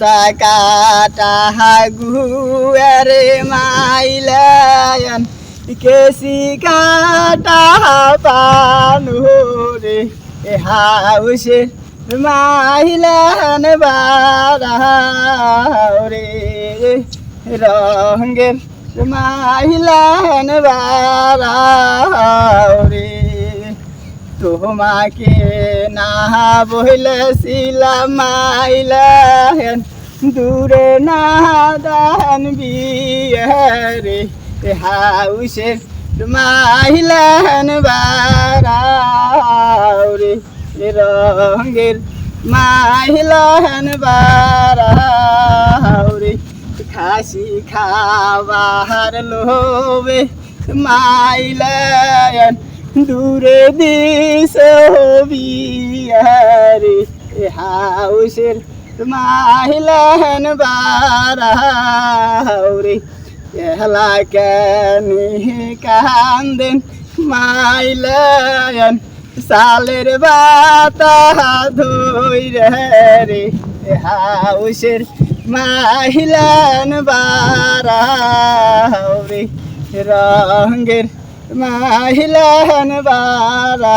রাস্তা কাটা গুয়ারে মাইলায়ন কেসি কাটা পানু রে? এ হাউসে মাইলান বারাও রে। রঙ্গের মাইলান বারাও রে। তোমাকে না বলেছিলাম মাইলেন দূরে না দান বিয়ারে হাউসে মাইলেন বারাউরে রঙের মাইলেন বারাউরে খাসি খাবার লোবে মাইলেন দূরে দিস বিয়ারে হাউসের মাহিলান বারাউরে এহলা কানি কান্দেন মাইলায়ন সালের বাতা ধইরে রে হাউসের মাহিলান বারাউরে রঙ্গের মাহিলান বারা